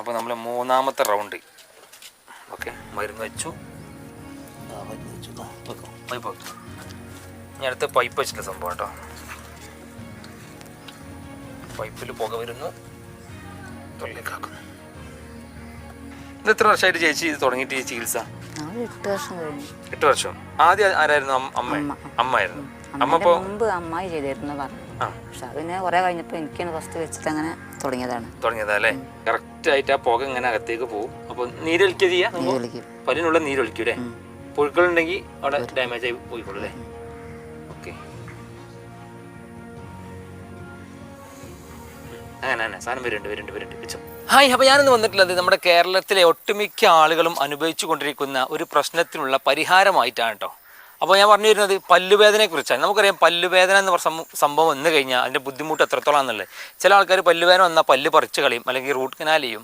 അപ്പോൾ നമ്മൾ മൂന്നാമത്തെ റൗണ്ട് ഓക്കെ മരുന്ന് വെച്ചു. മരുന്ന് വെച്ചു. പൈപ്പ് വെക്കാം. ഇനി അടുത്ത് പൈപ്പ് വെച്ചിട്ട് സംഭവം കേട്ടോ. പൈപ്പിൽ പുക വരുന്നു. തൊള്ളിലേക്കാക്കുന്നു ഇത് എത്ര വർഷമായിട്ട് ചേച്ചി ഇത് തുടങ്ങിയിട്ട് ഈ ചികിത്സ? എട്ട് വർഷം ആദ്യം ആരായിരുന്നു? അമ്മ. അമ്മ. അമ്മ. അമ്മായിരുന്നു അമ്മ മുമ്പ് അമ്മായി ചെയ്തിരുന്നു പറഞ്ഞു പക്ഷെ അതിന് കുറെ കഴിഞ്ഞപ്പോ എനിക്കാണ് ഫസ്റ്റ് വെച്ചിട്ട് അങ്ങനെ തുടങ്ങിയതാണ്. തുടങ്ങിയതല്ലേ? കറക്റ്റ് ആയിട്ട് ആ പുക ഇങ്ങനെ അകത്തേക്ക് പോകും അപ്പോൾ നീരൊലിക്കുക ചെയ്യാം? പല്ലിനുള്ള നീരൊലിക്കൂലേ പുഴുക്കളുണ്ടെങ്കിൽ അവിടെ ഡാമേജ് ആയി പോയിക്കോളൂ അല്ലേ? ഓക്കെ അങ്ങനെ അങ്ങനെ. സാധനം വരുന്നുണ്ട് വരുന്നുണ്ട് വരുന്നുണ്ട്. വെച്ചോ. ഹായ് അപ്പോൾ ഞാനിന്ന് വന്നിട്ടുള്ളത് നമ്മുടെ കേരളത്തിലെ ഒട്ടുമിക്ക ആളുകളും അനുഭവിച്ചു കൊണ്ടിരിക്കുന്ന ഒരു പ്രശ്നത്തിനുള്ള പരിഹാരമായിട്ടാണ് കേട്ടോ അപ്പോൾ ഞാൻ പറഞ്ഞു വരുന്നത് പല്ലുവേദനയെക്കുറിച്ചാണ്. നമുക്കറിയാം പല്ലുവേദന എന്ന് പറഞ്ഞ സംഭവം വന്നു കഴിഞ്ഞാൽ അതിന്റെ ബുദ്ധിമുട്ട് എത്രത്തോളം എന്നുള്ളത് ചില ആൾക്കാർ പല്ലുവേദന വന്നാൽ പല്ല് പറിച്ച് കളയും അല്ലെങ്കിൽ റൂട്ട് കനാൽ ചെയ്യും.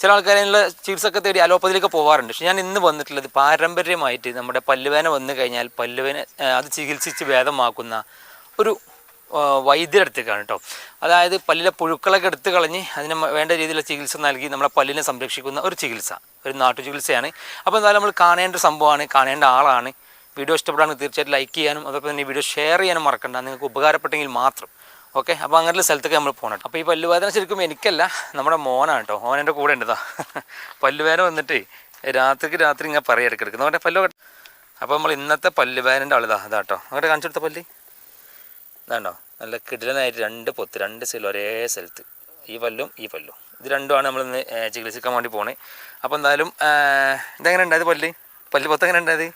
ചില ആൾക്കാർ അതിനുള്ള ചികിത്സയൊക്കെ തേടി അലോപ്പതിയിലേക്ക് പോകാറുണ്ട് പക്ഷെ ഞാൻ ഇന്ന് വന്നിട്ടുള്ളത് പാരമ്പര്യമായിട്ട് നമ്മുടെ പല്ലുവേദന വന്നു കഴിഞ്ഞാൽ പല്ലുവേന അത് ചികിത്സിച്ച് ഭേദമാക്കുന്ന ഒരു വൈദ്യരെടുത്തേക്കാണ് കേട്ടോ. അതായത് പല്ലിലെ പുഴുക്കളൊക്കെ എടുത്തു കളഞ്ഞ് അതിന് വേണ്ട രീതിയിലുള്ള ചികിത്സ നൽകി നമ്മുടെ പല്ലിനെ സംരക്ഷിക്കുന്ന ഒരു ചികിത്സ ഒരു നാട്ടു ചികിത്സയാണ്. അപ്പോൾ എന്തായാലും നമ്മൾ കാണേണ്ട സംഭവമാണ് കാണേണ്ട ആളാണ്. വീഡിയോ ഇഷ്ടപ്പെടുകയാണെങ്കിൽ തീർച്ചയായിട്ടും ലൈക്ക് ചെയ്യാനും അതോടൊപ്പം തന്നെ വീഡിയോ ഷെയർ ചെയ്യാനും മറക്കണ്ട. നിങ്ങൾക്ക് ഉപകാരപ്പെട്ടെങ്കിൽ മാത്രം. ഓക്കെ അപ്പോൾ അങ്ങനെയുള്ള സ്ഥലത്തൊക്കെ നമ്മൾ പോകണം അപ്പോൾ ഈ പല്ലുവേദന ശരിക്കും എനിക്കല്ല നമ്മുടെ മോനാണ് കേട്ടോ മോൻ എന്റെ കൂടെ ഉണ്ടതാ. പല്ലുവേദന വന്നിട്ട് രാത്രിക്ക് രാത്രി ഇങ്ങനെ പറയാം ഇടയ്ക്കിടയ്ക്ക്. നമ്മുടെ പല്ലു അപ്പോൾ നമ്മൾ ഇന്നത്തെ പല്ലുവേദനന്റെ ആളിതാ. അതാ കേട്ടോ അങ്ങോട്ട് കാണിച്ചു കൊടുത്ത പല്ല്. ഇതാണ്ടോ? നല്ല കിടിലനായിട്ട് രണ്ട് പൊത്ത് രണ്ട് സെൽ ഒരേ സ്ഥലത്ത്. ഈ പല്ലും ഈ പല്ലും. ഇത് രണ്ടുമാണ് നമ്മൾ ഇന്ന് ചികിത്സിക്കാൻ വേണ്ടി പോണേ. അപ്പോൾ എന്തായാലും ഇതെങ്ങനെ ഉണ്ടായത് പല്ല്? പല്ല് പൊത്ത് എങ്ങനെ ഉണ്ടായത്?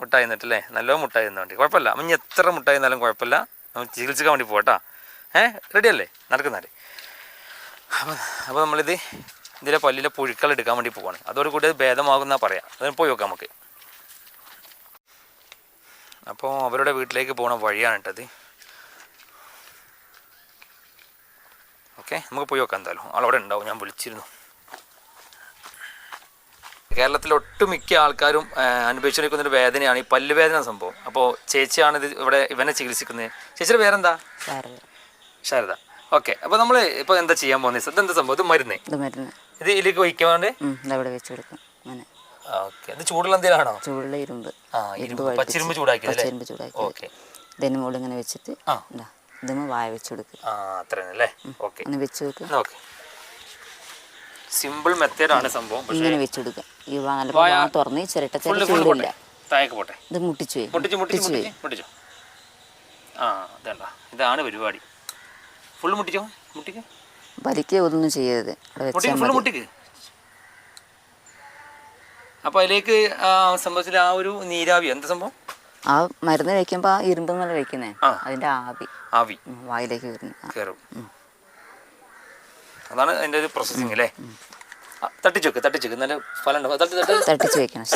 മുട്ടായി നിന്നിട്ടല്ലേ നല്ല മുട്ടായി നിന്നുണ്ട് കുഴപ്പമില്ല. അമ്മ എത്ര മുട്ടായി നിന്നാലും കുഴപ്പമില്ല. നമ്മൾ ചികിത്സിക്കാൻ വേണ്ടി പോകട്ടാ ഏഹ് റെഡി അല്ലേ നടക്കുന്നാൽ അപ്പം അപ്പോൾ നമ്മളിത് ഇതിലെ പല്ലിലെ പുഴുക്കൾ എടുക്കാൻ വേണ്ടി പോവാണ്. അതോടുകൂടി അത് ഭേദമാകുന്ന പറയാം. അതിന് പോയി നോക്കാം നമുക്ക്. അപ്പോൾ അവരുടെ വീട്ടിലേക്ക് പോകണ വഴിയാണ് കേട്ടത് ഓക്കെ? നമുക്ക് പോയി നോക്കാം എന്തായാലും. ആളവിടെ ഉണ്ടാവും. ഞാൻ വിളിച്ചിരുന്നു. കേരളത്തിലെ ഒട്ടുമിക്ക ആൾക്കാരും അനുഭവിച്ചുകൊണ്ടിരിക്കുന്ന ഒരു വേദനയാണ് ഈ പല്ലുവേദന സംഭവം. അപ്പോൾ ചേച്ചിയാണ് ഇത് ഇവിടെ ഇവനെ ചികിത്സിക്കുന്നത്. ചേച്ചിയുടെ പേരെന്താ? ശാരദ. ഓക്കെ. അപ്പോൾ നമ്മൾ ഇപ്പോൾ എന്താ ചെയ്യാൻ പോകുന്നത് ഇതെന്താ സംഭവം? ഇത് മരുന്ന്? ഇത് ഇതിലേക്ക് വയ്ക്കാണ്ട് ഉം, ഇതവിടെ വെച്ച് കൊടുക്കും. അങ്ങനെ. ഓക്കെ. ഇത് ചൂടുള്ള എന്തെങ്കിലാണോ? ചൂടുള്ള ഇരുമ്പ്. ആ ഇരുമ്പ്. പച്ചിരുമ്പ് അല്ലേ? പച്ചിരുമ്പ് ചൂടാക്കി ഓക്കെ. ഇതിന് മുകളിൽ ഇങ്ങനെ വെച്ചിട്ട് ആ. ഇതാ വായ വെച്ച് കൊടുക്കുക ആ അത്രയാണ് അല്ലേ? ഓക്കെ. അങ്ങനെ വെച്ച് കൊടുക്കുക ഓക്കെ. സിമ്പിൾ മെത്തേഡാണ് സംഭവം. ഇങ്ങനെ വെച്ചെടുക്കുക ഈ വാങ്ങല വാ തുറന്ന് ചിരട്ട ചിരട്ട ചൂടില്ല പോട്ടെ. താഴേക്ക് പോട്ടെ. ഇത് മുട്ടിച്ചു പോയി മുട്ടിച്ചു മുട്ടിച്ച് പോയി മുട്ടിച്ചു. ആ അതേണ്ട ഇതാണ് പരിപാടി. ഫുൾ മുട്ടിച്ചോ? മുട്ടിക്ക്? വലിക്കേ ഒന്നും ചെയ്യരുത്. അവിടെ മുട്ടിക്ക് അപ്പോൾ അതിലേക്ക് സംഭവത്തിൽ ആ ഒരു നീരാവി എന്താ സംഭവം? ആ മരുന്ന് വെക്കുമ്പോൾ ആ ഇരുമ്പ് നല്ല വെക്കുന്നേ അതിന്റെ ആവി. ആവി. വായിലേക്ക് വരുന്നു കേറും. കയറും അതാണ് അതിന്റെ ഒരു പ്രോസസ്സിങ് അല്ലേ തട്ടിച്ചു വെക്ക് തട്ടിച്ച് വെക്ക്. നല്ല ഫലം തട്ടിച്ച് വെക്കണം.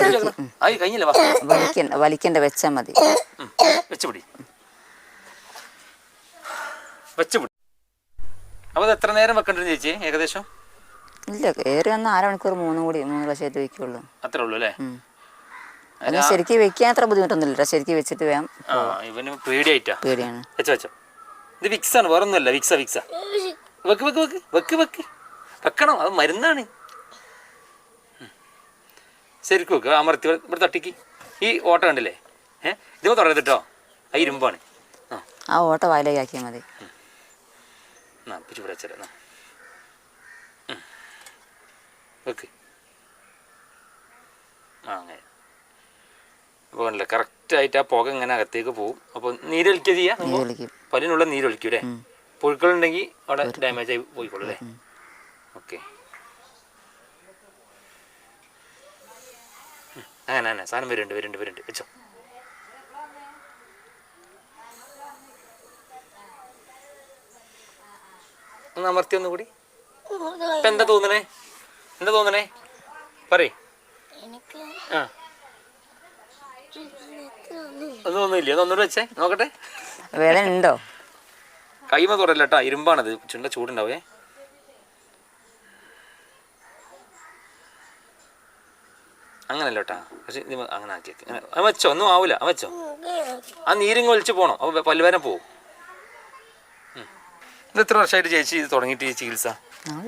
ആയി കഴിഞ്ഞില്ല വാ വലിക്കണ്ട വലിക്കണ്ട വെച്ചാൽ മതി. വെച്ചുപിടി വെച്ചുപിടി വെച്ച് പിടി. അപ്പോൾ അത് എത്ര നേരം വെക്കണ്ടേ ചേച്ചി ഏകദേശം? ഇല്ല കയറി വന്ന അരമണിക്കൂർ മൂന്നും കൂടി മൂന്ന് പ്രാവശ്യമായിട്ട് വെക്കുള്ളൂ. അത്രേ ഉള്ളൂ അല്ലേ? ഉം. അത് ശരിക്കും വെക്കാൻ അത്ര ബുദ്ധിമുട്ടൊന്നുമില്ല ശരിക്കും വെച്ചിട്ട് വേണം ആ ഇവന് പേടിയായിട്ടാ. പേടിയാണ്. വെച്ചോ വെച്ചോ. ഇത് വിക്സ് ആണ് വേറെ ഒന്നുമല്ല വിക്സ. വിക്സ വെക്ക് വെക്ക് വെക്ക് വെക്ക് വെക്ക്. വെക്കണം അത് മരുന്നാണ്. ശരിക്കും വെക്ക് അമർത്തി ഇവിടെ- തട്ടിക്ക്. ഈ ഓട്ട കണ്ടില്ലേ? ഏഹ് ഇതിപ്പോ തുടരുത് കേട്ടോ ആ ഇരുമ്പാണ്. ആ. ഓട്ട വായിലേക്ക് ആക്കിയാൽ മതി. പിടിച്ച്. ഉം. വെക്ക്. ആ അങ്ങനെ. അപ്പോൾ കണ്ടില്ലേ കറക്റ്റായിട്ട് ആ പുക ഇങ്ങനെ അകത്തേക്ക് പോകും അപ്പോൾ നീരൊലിക്കുക പല്ലിനുള്ള നീരൊലിക്കൂലേ പുഴുക്കളുണ്ടെങ്കിൽ അവിടെ ഡാമേജ് ആയി പോയിക്കോളൂ അല്ലേ? ഓക്കെ. അങ്ങനെ അങ്ങനെ. സാധനം വരുന്നുണ്ട് വരുന്നുണ്ട് വരുന്നുണ്ട്. വെച്ചോ. ഒന്ന് അമർത്തി ഒന്നുകൂടി ഇപ്പൊ എന്താ തോന്നണേ? എന്താ തോന്നണേ? പറയ്. എനിക്ക് ആ. ഒന്നും ഒന്നുമില്ല ഒന്നുകൂടെ വെച്ചേ. നോക്കട്ടെ. വേദന ഉണ്ടോ? കൈമ തുടരല്ല കേട്ടോ ഇരുമ്പാണത്. ചുണ്ട ചൂടുണ്ടാവേ. അങ്ങനല്ല കേട്ടാ പക്ഷെ അങ്ങനെ ആക്കിയേക്ക്. അങ്ങനെ. വെച്ചോ ഒന്നും ആവൂല. അത് വെച്ചോ. ആ നീരിങ് ഒലിച്ച് പോണോ? അപ്പോൾ പല്ലുവേന പോവും. ഇത് എത്ര വർഷമായിട്ട് ചേച്ചി ഇത് തുടങ്ങിയിട്ട് ഈ ചികിത്സ?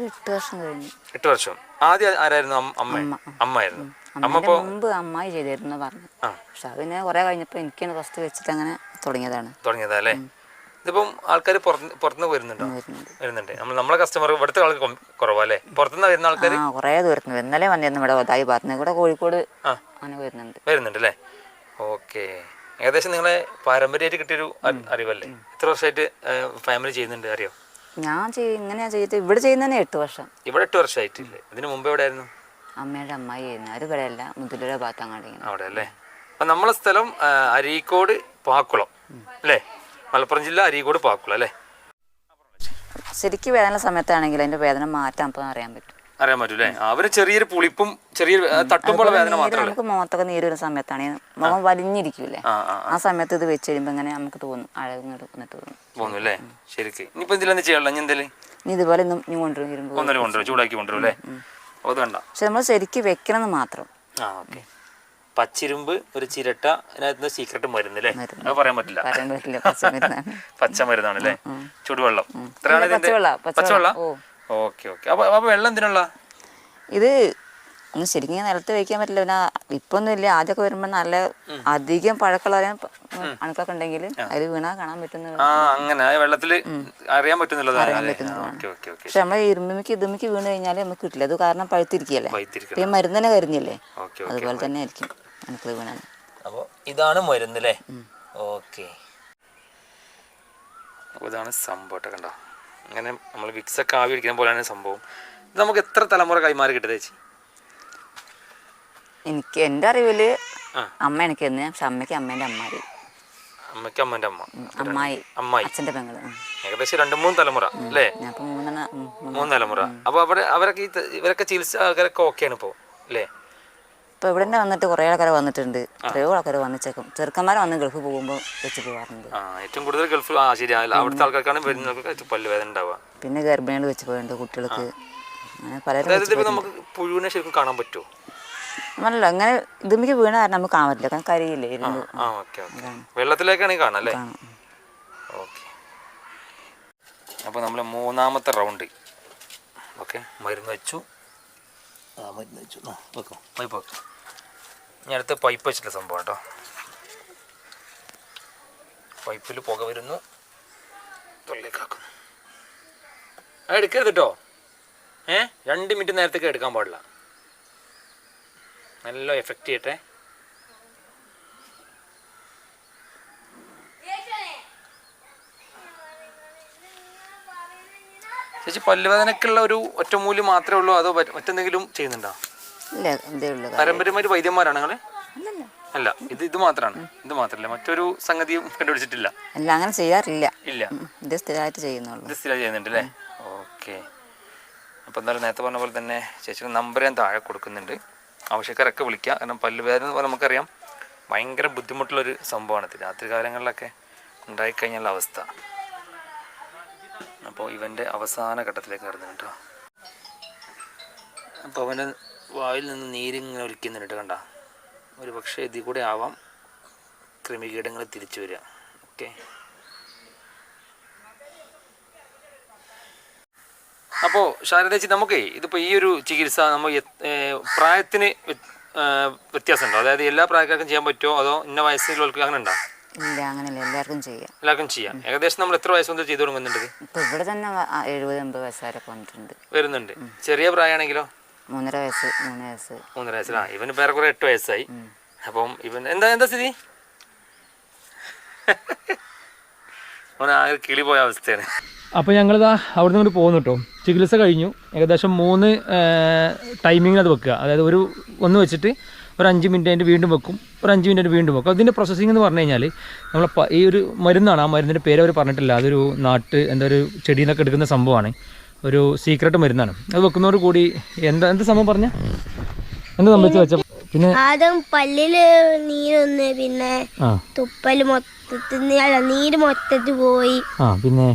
എട്ട് വർഷം കഴിഞ്ഞു. എട്ട് വർഷം. ആദ്യം ആരായിരുന്നു? അമ്മ. അമ്മ. അമ്മായിരുന്നു അമ്മ മുമ്പ് അമ്മായി ചെയ്തിരുന്നു പറഞ്ഞു. പക്ഷെ അതിനെ കുറെ കഴിഞ്ഞപ്പോ കഴിഞ്ഞപ്പോൾ എനിക്കാണ് ഫസ്റ്റ് വെച്ചിട്ട് അങ്ങനെ തുടങ്ങിയതാണ്. തുടങ്ങിയതാ അല്ലേ? ഇതിപ്പം ആൾക്കാർ പുറത്ത് പുറത്തുനിന്ന് വരുന്നുണ്ടോ? വരുന്നുണ്ട്. നമ്മൾ നമ്മളെ കസ്റ്റമർ ഇവിടുത്തെ ആൾക്ക് കുറവല്ലേ കുറവാ അല്ലേ? പുറത്തുനിന്ന് വരുന്ന ആൾക്കാർ കുറേ ദൂരത്തുനിന്ന്. ഇന്നലെ വന്നിരുന്നു ഇവിടെ ഒതായി ഭാഗത്തുനിന്ന് ഇവിടെ കോഴിക്കോട്. അങ്ങനെ വരുന്നുണ്ട്. വരുന്നുണ്ട് അല്ലേ? ഓക്കെ. ഏകദേശം നിങ്ങളെ പാരമ്പര്യമായിട്ട് കിട്ടിയൊരു അറിവല്ലേ? എത്ര വർഷമായിട്ട് ഫാമിലി ചെയ്യുന്നുണ്ട് അറിയോ? ഞാൻ ഇങ്ങനെയാ ചെയ്തിട്ട് ഇവിടെ ചെയ്യുന്നതന്നെ എട്ട് വർഷം. ഇവിടെ എട്ട് വർഷമായിട്ടില്ലേ? ഇതിന് മുമ്പ് എവിടെ ആയിരുന്നു അമ്മയുടെ അമ്മായി ചെയ്യുന്നത്. അത് ഇവിടെ അല്ല. മുതലൂര ഭാഗത്ത് അവിടെ അല്ലേ? അപ്പം നമ്മളെ സ്ഥലം അരീക്കോട് പാക്കുളം അല്ലേ? മലപ്പുറം ജില്ല അരീക്കോട് പാക്കുള അല്ലേ? ശരിക്കും വേദന സമയത്താണെങ്കിൽ അതിന്റെ വേദന മാറ്റാൻ അപ്പം അറിയാൻ പറ്റും. അറിയാൻ പറ്റൂലേ അവർ ചെറിയൊരു പുളിപ്പും ചെറിയൊരു തട്ടുമ്പോൾ വേദന മാത്രമേ നമുക്ക് മുഖത്തൊക്കെ നീര് വരുന്ന സമയത്താണ്. മുഖം വലിഞ്ഞിരിക്കൂലേ ആ സമയത്ത് ഇത് വെച്ച് കഴിയുമ്പോൾ ഇങ്ങനെ നമുക്ക് തോന്നും. അഴകിങ്ങോട്ട് തോന്നും. അല്ലേ? ശരിക്ക്. ചെയ്യാനുള്ള ഇനി ഇതുപോലെ ഇനി കൊണ്ടുവരും ഇരുമ്പ് ഒന്നര കൊണ്ടുവരും. ചൂടാക്കി കൊണ്ടുവരും അല്ലേ? അപ്പോൾ അത് വേണ്ട പക്ഷെ നമ്മൾ ശരിക്കും വെക്കണം മാത്രം. ആ ഓക്കെ. പച്ചിരുമ്പ് ഒരു ചിരട്ട അതിനകത്ത് സീക്രട്ട് മരുന്ന് അല്ലേ അത് പറയാൻ പറ്റില്ല. പച്ചമരുന്നാണ്. പച്ച മരുന്നാണ് അല്ലേ ചുടുവെള്ളം. ഇത്രയാണ് ഇതിന്റെ പച്ചവെള്ളം. Okay okay. അപ്പൊ അപ്പൊ വെള്ളം എന്തിനുള്ള? ഇത് ഒന്ന് ശരിക്കും നിലത്ത് വെക്കാൻ പറ്റില്ല. പിന്നെ ഇപ്പൊന്നും ഇല്ല ആദ്യമൊക്കെ വരുമ്പോൾ നല്ല അധികം പഴക്കമുള്ള അണുക്കളൊക്കെ ഉണ്ടെങ്കിൽ അതിൽ വീണാ കാണാൻ പറ്റുന്ന അങ്ങനെ. വെള്ളത്തിൽ അറിയാൻ പറ്റുന്നില്ല പക്ഷെ നമ്മളെ ഇരുമ്പിമിക്ക് ഇതുമിക്ക് വീണ് കഴിഞ്ഞാൽ നമുക്ക് കിട്ടില്ല. അത് കാരണം പഴുത്തിരിക്കുകയല്ലേ? ഈ മരുന്നിനെ തന്നെ അതുപോലെ തന്നെ ആയിരിക്കും അണുക്കൾ വീണാൽ അപ്പോൾ ഇതാണ് മരുന്ന് അല്ലേ ഓക്കെ. ഇതാണ് സംഭവം കണ്ടോ? അങ്ങനെ നമ്മൾ വിക്സ് ഒക്കെ ആവി പിടിക്കുന്ന പോലെയാണ് സംഭവം. ഇത് നമുക്ക് എത്ര തലമുറ കൈമാറി ചേച്ചി? എനിക്ക് എന്റെ അറിവിൽ അമ്മ എനിക്ക് തന്നെ പക്ഷെ അമ്മയ്ക്ക് അമ്മേന്റെ അമ്മായി അമ്മയ്ക്ക് അമ്മന്റെ അമ്മ. അമ്മായി. അമ്മായി. അച്ഛന്റെ പെങ്ങൾ. ഏകദേശം രണ്ട് മൂന്ന് തലമുറ അല്ലേ? മൂന്ന് തലമുറ. അപ്പൊ അവിടെ അവരൊക്കെ ഇവരൊക്കെ ചികിത്സ ആൾക്കാരൊക്കെ ഓക്കെയാണ് ഇപ്പോ അല്ലേ? ഇപ്പൊ ഇവിടെ തന്നെ വന്നിട്ട് കുറെ ആൾക്കാർ വന്നിട്ടുണ്ട്. എത്രയോ ആൾക്കാർ വന്നിച്ചേക്കും. ചെറുക്കന്മാർ വന്ന് ഗൾഫ് പോകുമ്പോൾ വെച്ച് പോകാറുണ്ട് ഏറ്റവും കൂടുതൽ ഗൾഫ് ആ ശരി അവിടുത്തെ ആൾക്കാർക്കാണ് വരുന്നവർക്ക് പല്ല് വേദന ഉണ്ടാവുക. പിന്നെ ഗർഭിണികൾ വെച്ച് പോയിട്ടുണ്ട് കുട്ടികൾക്ക്. അങ്ങനെ പലരും നമുക്ക് പുഴുവിനെ ശരിക്കും കാണാൻ പറ്റുമോ? അല്ല അങ്ങനെ ഇതുമിക്ക് വീണ കാരണം നമുക്ക് കാണാൻ പറ്റില്ല കാരണം കരിയില്ലേ ഇരുമ്പ്. ആ ഓക്കെ ഓക്കെ. വെള്ളത്തിലേക്കാണെങ്കിൽ കാണാം അല്ലേ? കാണാം. ഓക്കെ. അപ്പോൾ നമ്മൾ മൂന്നാമത്തെ റൗണ്ട്. ഓക്കെ മരുന്ന് വെച്ചു. ആ മരുന്ന് വെച്ചു. ആ വെക്കോ പൈപ്പ് വെക്കും. ഞാൻ അടുത്ത് പൈപ്പ് വെച്ചിട്ടുള്ള സംഭവം കേട്ടോ. പൈപ്പിൽ പുക വരുന്നു. തൊള്ളിലേക്കാക്കുന്നു ആ എടുക്കരുത് കേട്ടോ. ഏ രണ്ട് മിനിറ്റ് നേരത്തേക്ക് എടുക്കാൻ പാടില്ല. നല്ല എഫക്റ്റ് ചെയ്യട്ടെ. ചേച്ചി പല്ലുവേദനക്കുള്ള ഒരു ഒറ്റമൂലി മാത്രമേ ഉള്ളൂ അതോ മറ്റ് മറ്റെന്തെങ്കിലും ചെയ്യുന്നുണ്ടോ? പാരമ്പര്യമായിട്ട് വൈദ്യന്മാരാണ് നിങ്ങൾ? അല്ല ഇത് ഇത് മാത്രമാണ് ഇത് മാത്രമല്ല? മറ്റൊരു സംഗതിയും കണ്ടുപിടിച്ചിട്ടില്ല. അല്ല അങ്ങനെ ചെയ്യാറില്ല. ഇല്ല. ഇത് സ്ഥിരമായിട്ട് ചെയ്യുന്നുള്ളൂ. ഇത് സ്ഥിരം ചെയ്യുന്നുണ്ട് അല്ലേ? ഓക്കെ. അപ്പോൾ എന്തായാലും നേരത്തെ പറഞ്ഞ പോലെ തന്നെ ചേച്ചിയുടെ നമ്പർ ഞാൻ താഴെ കൊടുക്കുന്നുണ്ട്. ആവശ്യക്കാരൊക്കെ വിളിക്കുക കാരണം പല്ലുവേദന എന്ന് പറഞ്ഞാൽ നമുക്കറിയാം. ഭയങ്കര ബുദ്ധിമുട്ടുള്ളൊരു സംഭവമാണിത് രാത്രി കാലങ്ങളിലൊക്കെ ഉണ്ടായിക്കഴിഞ്ഞുള്ള അവസ്ഥ. അപ്പോൾ ഇവന്റെ അവസാന ഘട്ടത്തിലേക്ക് കടന്നു കേട്ടോ. അപ്പോൾ അവന്റെ വായിൽ നിന്ന് നീരിങ്ങനെ ഒലിക്കുന്നുണ്ട് കണ്ട. ഒരു പക്ഷേ ഇതിൽ കൂടെ ആവാം ക്രിമികീടങ്ങൾ തിരിച്ചു വരിക. ഓക്കെ? അപ്പോൾ ശാരദേച്ചി നമുക്കേ ഇതിപ്പോ ഈ ഒരു ചികിത്സ നമ്മൾ പ്രായത്തിന് വ്യത്യാസമുണ്ടോ? അതായത് എല്ലാ പ്രായക്കാർക്കും ചെയ്യാൻ പറ്റുമോ? അതോ ഇന്ന വയസ്സിലുള്ളവർക്ക് അങ്ങനെ ഉണ്ടോ? ഇല്ല അങ്ങനെയല്ല. എല്ലാവർക്കും ചെയ്യാം. എല്ലാവർക്കും ചെയ്യാം. ഏകദേശം നമ്മൾ എത്ര വയസ്സ് മുതൽ ചെയ്തു തുടങ്ങുന്നുണ്ട് ഇപ്പൊ ഇവിടെ തന്നെ എഴുപത് എൺപത് വയസ്സുകാരൊക്കെ വന്നിട്ടുണ്ട്. വരുന്നുണ്ട്. ചെറിയ പ്രായമാണെങ്കിലോ? മൂന്നര വയസ്സ് മൂന്ന് വയസ്സ്. മൂന്നര വയസ്സിൽ ആ ഇവന് പേരെ കുറെ എട്ട് വയസ്സായി. അപ്പം ഇവൻ എന്താ എന്താ സ്ഥിതി? അവൻ ആകെ കിളി പോയ അവസ്ഥയാണ്. അപ്പോൾ ഞങ്ങളിതാ അവിടെ നിന്ന് പോകുന്നു കേട്ടോ ചികിത്സ കഴിഞ്ഞു. ഏകദേശം മൂന്ന് ടൈമിംഗിൽ അത് വെക്കുക. അതായത് ഒരു ഒന്ന് വെച്ചിട്ട് ഒരു അഞ്ച് മിനിറ്റ് അതിന്റെ വീണ്ടും വെക്കും. ഒരു അഞ്ച് മിനിറ്റ് വീണ്ടും വെക്കും. അതിന്റെ പ്രോസസ്സിംഗ് എന്ന് പറഞ്ഞു കഴിഞ്ഞാൽ നമ്മൾ ഈ ഒരു മരുന്നാണ്. ആ മരുന്നിന്റെ പേര് അവർ പറഞ്ഞിട്ടില്ല. അതൊരു നാട്ട് എന്താ ഒരു ചെടിയിൽ നിന്നൊക്കെ എടുക്കുന്ന സംഭവമാണ്. ഒരു സീക്രട്ട് മരുന്നാണ്. അത് വെക്കുന്നതോട് കൂടി എന്താ എന്ത് സംഭവം പറഞ്ഞ? എന്താ സംഭവിച്ചു വെച്ച? പിന്നെ ആദ്യം പല്ലിൽ നീരൊന്ന് പിന്നെ തുപ്പൽ മൊത്തത്തിൽ നീര് മൊത്തത്തിൽ പോയി. ആ പിന്നെ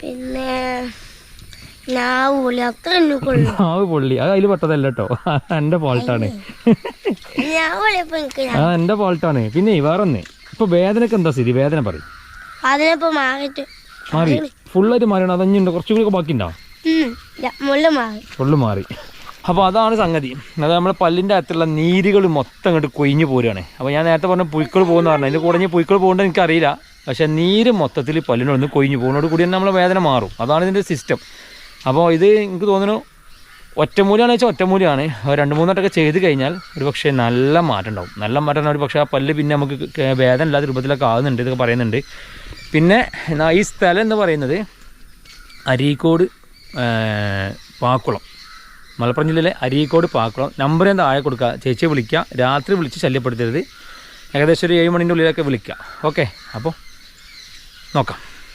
പിന്നെ നാവ് പൊളി അത്ര ആവ് പൊള്ളി. അത് അതിൽ പെട്ടതല്ല കേട്ടോ എന്റെ ഫോൾട്ടാണ് ആ എന്റെ ഫോൾട്ടാണ് പിന്നെ വേറൊന്ന്. ഇപ്പൊ വേദനക്ക് എന്താ സ്ഥിതി? വേദന പറയും. അതിനിപ്പോ മാറിയിട്ട് മാറി. ഫുള്ളായിട്ട് മാറിയാണ്. അതഞ്ഞുണ്ട് കുറച്ചും കൂടി ബാക്കി ഉണ്ടാവും മുള്ള മാറി. ഫുള്ള് മാറി. അപ്പോൾ അതാണ് സംഗതി. അത് നമ്മുടെ പല്ലിന്റെ അകത്തുള്ള നീരുകൾ മൊത്തം അങ്ങോട്ട് കൊയിഞ്ഞു പോരുകയാണ് അപ്പോൾ ഞാൻ നേരത്തെ പറഞ്ഞ പുഴുക്കൾ പോകുന്ന പറഞ്ഞു അതിന്റെ കൂടെ ഞാൻ പുഴുക്കൾ പോകേണ്ടത് എനിക്കറിയില്ല. പക്ഷേ നീര് മൊത്തത്തിൽ പല്ലിനൊന്ന് കൊഴിഞ്ഞു പോകുന്നതോട് കൂടി തന്നെ നമ്മളെ വേദന മാറും. അതാണ് ഇതിന്റെ സിസ്റ്റം അപ്പോൾ ഇത് എനിക്ക് തോന്നുന്നു ഒറ്റമൂലിയാണ് വെച്ചാൽ ഒറ്റമൂലിയാണ്. രണ്ട് മൂന്നെട്ടൊക്കെ ചെയ്ത് കഴിഞ്ഞാൽ ഒരു പക്ഷേ നല്ല മാറ്റം ഉണ്ടാവും. നല്ല മാറ്റം ഒരു പക്ഷേ ആ പല്ല് പിന്നെ നമുക്ക് വേദന ഇല്ലാത്ത രൂപത്തിലൊക്കെ ആകുന്നുണ്ട് ഇതൊക്കെ പറയുന്നുണ്ട്. പിന്നെ ഈ സ്ഥലം എന്ന് പറയുന്നത് അരീക്കോട് പാക്കുളം. മലപ്പുറം ജില്ലയിലെ അരീക്കോട് പാക്കുളം. നമ്പർ ഞാൻ താഴെ കൊടുക്കുക ചേച്ചിയെ വിളിക്കുക. രാത്രി വിളിച്ച് ശല്യപ്പെടുത്തരുത്. ഏകദേശം ഒരു ഏഴ് മണിന്റെ ഉള്ളിലൊക്കെ വിളിക്കുക. ഓക്കെ. അപ്പോൾ നോക്കാം